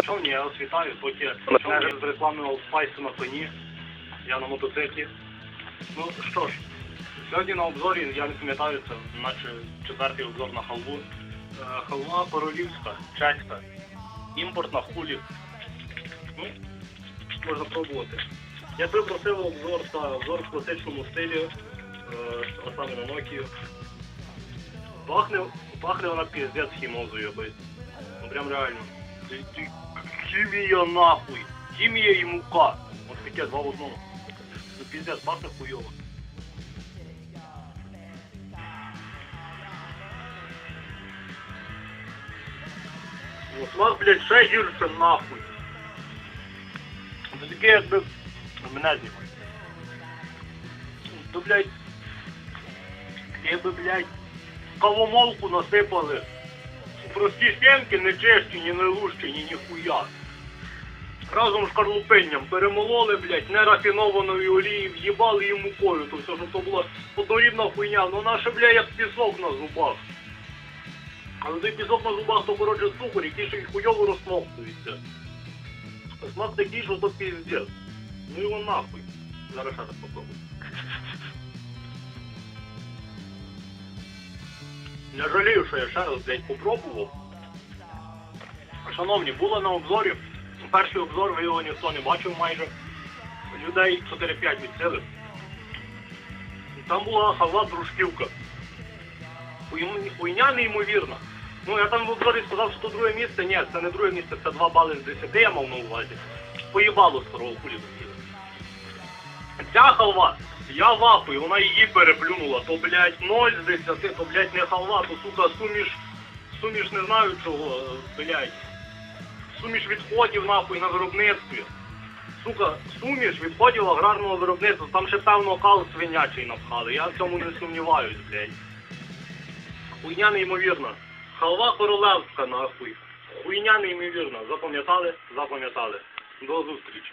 Шановні, я вас вітаю, поки шановні з реклами Олдспайсу на коні, я на мотоциклі. Ну що ж, сьогодні на обзорі, я не пам'ятаю, це наче четвертий обзор на халву. Е, Халва королівська, чеська, імпортна хулі. Ну, можна пробувати. Я би просив обзор та обзор в класичному стилі, а саме на Nokia. Пахне, пахне вона піздець хімозою, би. Ну прям реально. Ти, хімія нахуй. Хімія і мука. Ось таке два в одному. Ну піздець, пахне хуйово. Ну смак, блядь, ще гірше нахуй. Це таке, якби мене знімає. То, блядь, якби, блядь, кавомолку насипали. Прості стінки не чисті, ні не лущені, ні хуя. Разом з шкарлупинням перемололи, блядь, нерафінованої олії, в'їбали їм мукою, то все, щоб то була однорідна хуйня, ну наша, блядь, як пісок на зубах. Але той пісок на зубах, то, коротше, цукор, який ще й хуйово розсмоктується. Смак такий, що то піздець. Ну його нахуй. Зараз ще раз попробую. Не жалію, що я ще раз, блядь, попробував. Шановні, було на обзорі. Перший обзор, ви його ніхто не бачив майже. Людей 4-5 відсили. Там була халва дружківка. Хуйня неймовірна. Ну, я там в обзорі сказав, що то друге місце. Ні, це не друге місце, це 2 бали з 10 я мав на увазі. Поїбало старого досіли. Ця халва, я вахую, вона її переплюнула. То, блядь, 0 з 10, то, блядь, не халва, то, сука, суміш, суміш не знаю чого, е, блядь. Суміш відходів, нахуй, на виробництві. Сука, суміш відходів аграрного виробництва, там ще певно кал свинячий напхали, я в цьому не сумніваюсь, блядь. Хуйня неймовірна. Халва королевська, нахуй. Хуйня неймовірна. Запам'ятали? Запам'ятали. До зустрічі.